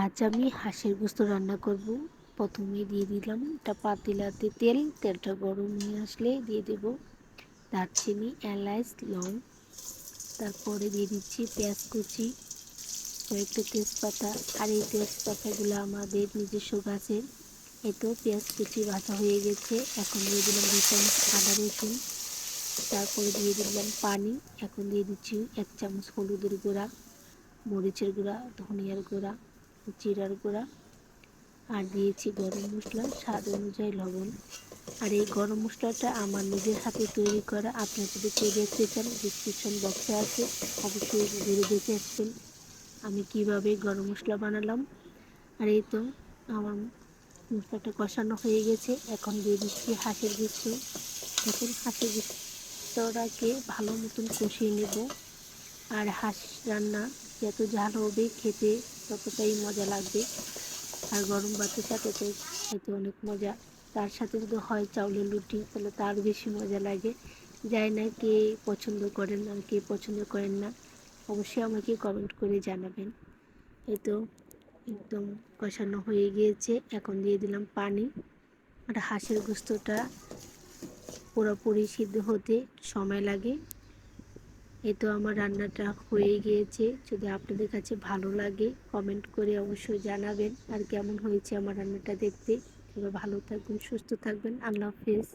আজ আমি হাঁসের গোস্ত রান্না করব। প্রথমে দিয়ে দিলাম একটা পাতিলাতে তেল। তেলটা গরম নিয়ে আসলে দিয়ে দেব দারচিনি, এলাচ, লং। তারপরে দিয়ে দিচ্ছি পেঁয়াজ কুচি, কয়েকটা তেজপাতা। আর এই তেজপাতাগুলো আমাদের নিজস্ব গাছের এতো পেঁয়াজ কুচি ভাজা হয়ে গেছে। এখন দিয়ে দিলাম দুই চামচ আদা রসুন। তারপরে দিয়ে দিলাম পানি। এখন দিয়ে দিচ্ছি এক চামচ হলুদের গুঁড়া, মরিচের গুঁড়া, ধনিয়ার গুঁড়া। জিরার গুঁড়া আর দিয়েছি গরম মশলা, স্বাদ অনুযায়ী লবণ। আর এই গরম মশলাটা আমার নিজের হাতে তৈরি করা। আপনার যদি কেউ দেখতে চান ডিসক্রিপশন বক্সে আছে। অবশ্যই ঘুরে দেখে আসবেন আমি কীভাবে গরম মশলা বানালাম। আর এই তো আমার মশলাটা কষানো হয়ে গেছে। এখন দিয়ে দিচ্ছি হাঁসের গুস্ত এখন হাঁসের গুস্তটাকে ভালো মতন কষিয়ে নেব। আর হাঁস রান্না যত ঝাল হবে খেতে ততটাই মজা লাগবে। আর গরম ভাতের সাথে তো খেতে অনেক মজা। তার সাথে যদি হয় চাউলের লুটি, তাহলে তার বেশি মজা লাগে। যায় না কে পছন্দ করেন আর কে পছন্দ করেন না, অবশ্যই আমাকে কমেন্ট করে জানাবেন। এই তো একদম কষানো হয়ে গিয়েছে। এখন দিয়ে দিলাম পানি। আর হাঁসের গুস্তটা পুরোপুরি সিদ্ধ হতে সময় লাগে। এই তো আমার রান্নাটা হয়ে গিয়েছে। যদি আপনাদের কাছে ভালো লাগে কমেন্ট করে অবশ্যই জানাবেন। আর কেমন হয়েছে আমার রান্নাটা দেখতে? এবার ভালো থাকবেন, সুস্থ থাকবেন। আল্লাহ হাফেজ।